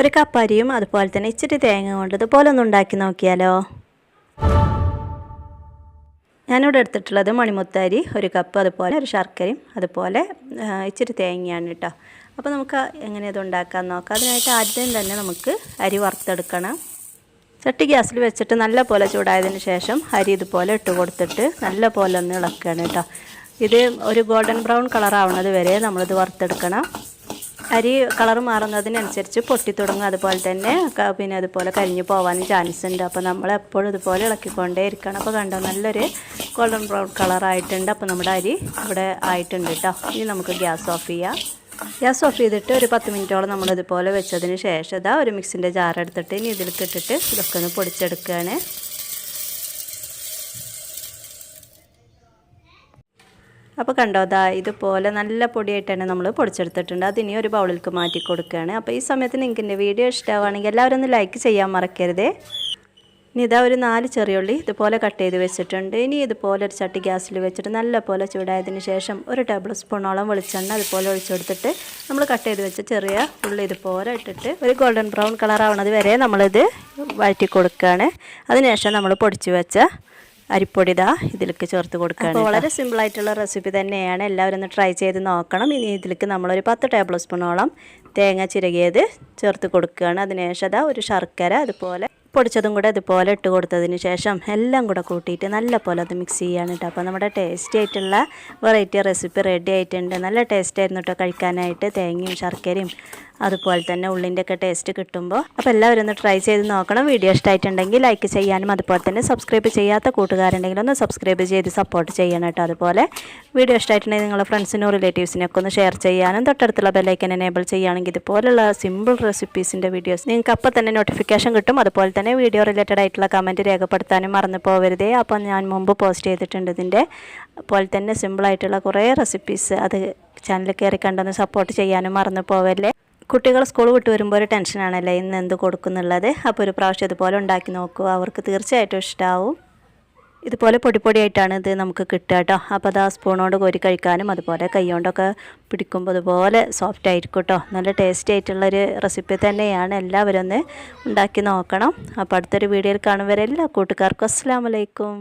ഒരു കപ്പരിയും അതുപോലെ തന്നെ ഇച്ചിരി തേങ്ങ കൊണ്ട് ഇതുപോലെ ഒന്ന് ഉണ്ടാക്കി നോക്കിയാലോ? ഞാനിവിടെ എടുത്തിട്ടുള്ളത് മണിമുത്താരി ഒരു കപ്പ് അതുപോലെ ഒരു ശർക്കരയും അതുപോലെ ഇച്ചിരി തേങ്ങയാണ് കേട്ടോ. അപ്പോൾ നമുക്ക് എങ്ങനെ ഇത് ഉണ്ടാക്കാൻ നോക്കാം? അതിനായിട്ട് ആദ്യം തന്നെ നമുക്ക് അരി വറുത്തെടുക്കണം. ചട്ടി ഗ്യാസിൽ വെച്ചിട്ട് നല്ല പോലെ ചൂടായതിന് ശേഷം അരി ഇതുപോലെ ഇട്ട് കൊടുത്തിട്ട് നല്ല പോലെ ഒന്ന് ഇളക്കുകയാണ് കേട്ടോ. ഇത് ഒരു ഗോൾഡൻ ബ്രൗൺ കളർ ആവുന്നത് വരെ നമ്മളിത് വറുത്തെടുക്കണം. അരി കളർ മാറുന്നതിനനുസരിച്ച് പൊട്ടിത്തുടങ്ങും അതുപോലെ തന്നെ പിന്നെ അതുപോലെ കരിഞ്ഞു പോകാനും ചാൻസ് ഉണ്ട്. അപ്പോൾ നമ്മൾ എപ്പോഴും ഇതുപോലെ ഇളക്കിക്കൊണ്ടേ ഇരിക്കണം. അപ്പോൾ കണ്ടോ നല്ലൊരു ഗോൾഡൻ ബ്രൗൺ കളറായിട്ടുണ്ട് അപ്പോൾ നമ്മുടെ അരി ഇവിടെ ആയിട്ടുണ്ട് കേട്ടോ ഇനി നമുക്ക് ഗ്യാസ് ഓഫ് ചെയ്യാം. ഗ്യാസ് ഓഫ് ചെയ്തിട്ട് ഒരു പത്ത് മിനിറ്റോളം നമ്മൾ ഇതുപോലെ വെച്ചതിന് ശേഷം ഇതാ ഒരു മിക്സിന്റെ ജാർ എടുത്തിട്ട് ഇനി ഇതിലേക്ക് ഇട്ടിട്ട് ഇതൊക്കെ ഒന്ന് പൊടിച്ചെടുക്കുകയാണ് അപ്പോൾ കണ്ടോ ദാ ഇതുപോലെ നല്ല പൊടിയായിട്ടാണ് നമ്മൾ പൊടിച്ചെടുത്തിട്ടുണ്ട്. അതിനി ഒരു ബൗളിലേക്ക് മാറ്റി കൊടുക്കുകയാണ്. അപ്പോൾ ഈ സമയത്ത് നിങ്ങൾക്ക് എന്റെ വീഡിയോ ഇഷ്ടമാവുകയാണെങ്കിൽ എല്ലാവരും ഒന്ന് ലൈക്ക് ചെയ്യാൻ മറക്കരുതേ. ഇനി ഇതാ ഒരു നാല് ചെറിയുള്ളി ഇതുപോലെ കട്ട് ചെയ്ത് വെച്ചിട്ടുണ്ട്. ഇനി ഇതുപോലെ ഒരു ചട്ടി ഗ്യാസിൽ വെച്ചിട്ട് നല്ലപോലെ ചൂടായതിന് ശേഷം ഒരു ടേബിൾ സ്പൂണോളം വെളിച്ചെണ്ണ അതുപോലെ ഒഴിച്ചെടുത്തിട്ട് നമ്മൾ കട്ട് ചെയ്ത് വെച്ച ചെറിയ ഉള്ളി ഇതുപോലെ ഇട്ടിട്ട് ഒരു ഗോൾഡൻ ബ്രൗൺ കളർ ആവുന്നത് വരെ നമ്മളിത് വഴറ്റി കൊടുക്കുകയാണ്. അതിനുശേഷം നമ്മൾ പൊടിച്ച് വെച്ച അരിപ്പൊടി ഇതാ ഇതിലേക്ക് ചേർത്ത് കൊടുക്കുകയാണ് വളരെ സിമ്പിളായിട്ടുള്ള റെസിപ്പി തന്നെയാണ്. എല്ലാവരും ഒന്ന് ട്രൈ ചെയ്ത് നോക്കണം. ഇനി ഇതിലേക്ക് നമ്മളൊരു പത്ത് ടേബിൾ സ്പൂണോളം തേങ്ങ ചിരകിയത് ചേർത്ത് കൊടുക്കുകയാണ്. അതിനുശേഷം അതാ ഒരു ശർക്കര അതുപോലെ പൊടിച്ചതും കൂടെ ഇതുപോലെ ഇട്ട് കൊടുത്തതിന് ശേഷം എല്ലാം കൂടെ കൂട്ടിയിട്ട് നല്ല പോലെ അത് മിക്സ് ചെയ്യാണ് കേട്ടോ. അപ്പോൾ നമ്മുടെ ടേസ്റ്റി ആയിട്ടുള്ള വെറൈറ്റി റെസിപ്പി റെഡി ആയിട്ടുണ്ട്. നല്ല ടേസ്റ്റ് ആയിരുന്നു കേട്ടോ കഴിക്കാനായിട്ട് തേങ്ങയും ശർക്കരയും അതുപോലെ തന്നെ ഉള്ളിന്റെ ഒക്കെ ടേസ്റ്റ് കിട്ടുമ്പോൾ. അപ്പോൾ എല്ലാവരും ഒന്ന് ട്രൈ ചെയ്ത് നോക്കണം. വീഡിയോ ഇഷ്ടമായിട്ടുണ്ടെങ്കിൽ ലൈക്ക് ചെയ്യാനും അതുപോലെ തന്നെ സബ്സ്ക്രൈബ് ചെയ്യാത്ത കൂട്ടുകാരുണ്ടെങ്കിൽ ഒന്ന് സബ്സ്ക്രൈബ് ചെയ്ത് സപ്പോർട്ട് ചെയ്യണം കേട്ടോ. അതുപോലെ വീഡിയോ ഇഷ്ടമായിട്ടുണ്ടെങ്കിൽ നിങ്ങളുടെ ഫ്രണ്ട്സിനും റിലേറ്റീവ്സിനൊക്കെ ഒന്ന് ഷെയർ ചെയ്യാനും തൊട്ടടുത്തുള്ള ബെല്ലൈക്കൻ എനേബിൾ ചെയ്യുകയാണെങ്കിൽ ഇതുപോലുള്ള സിമ്പിൾ റെസിപ്പീസിന്റെ വീഡിയോസ് നിങ്ങൾക്ക് അപ്പോൾ തന്നെ നോട്ടിഫിക്കേഷൻ കിട്ടും. അതുപോലെ തന്നെ വീഡിയോ റിലേറ്റഡ് ആയിട്ടുള്ള കമന്റ് രേഖപ്പെടുത്താനും മറന്നു പോകരുതേ അപ്പോൾ ഞാൻ മുമ്പ് പോസ്റ്റ് ചെയ്തിട്ടുണ്ട് ഇതിന്റെ അതുപോലെ തന്നെ സിമ്പിളായിട്ടുള്ള കുറേ റെസിപ്പീസ് അത് ചാനൽ കയറി കണ്ടൊന്ന് സപ്പോർട്ട് ചെയ്യാനും മറന്നു പോവല്ലേ? കുട്ടികൾ സ്കൂൾ വിട്ട് വരുമ്പോൾ ഒരു ടെൻഷനാണല്ലേ ഇന്ന് എന്ത് കൊടുക്കുന്നുള്ളത്? അപ്പോൾ ഒരു പ്രാവശ്യം ഇതുപോലെ ഉണ്ടാക്കി നോക്കുക അവർക്ക് തീർച്ചയായിട്ടും ഇഷ്ടമാവും ഇതുപോലെ പൊടി പൊടിയായിട്ടാണ് ഇത് നമുക്ക് കിട്ടുക കേട്ടോ. അപ്പോൾ അത് ആ സ്പൂണോട് കോരി കഴിക്കാനും അതുപോലെ കൈകൊണ്ടൊക്കെ പിടിക്കുമ്പോൾ അതുപോലെ സോഫ്റ്റ് ആയിരിക്കും കേട്ടോ. നല്ല ടേസ്റ്റി ആയിട്ടുള്ളൊരു റെസിപ്പി തന്നെയാണ്. എല്ലാവരും ഒന്ന് ഉണ്ടാക്കി നോക്കണം. അപ്പോൾ അടുത്തൊരു വീഡിയോയിൽ കാണുന്നവരെല്ലാ കൂട്ടുകാർക്കും അസ്സാം വലൈക്കും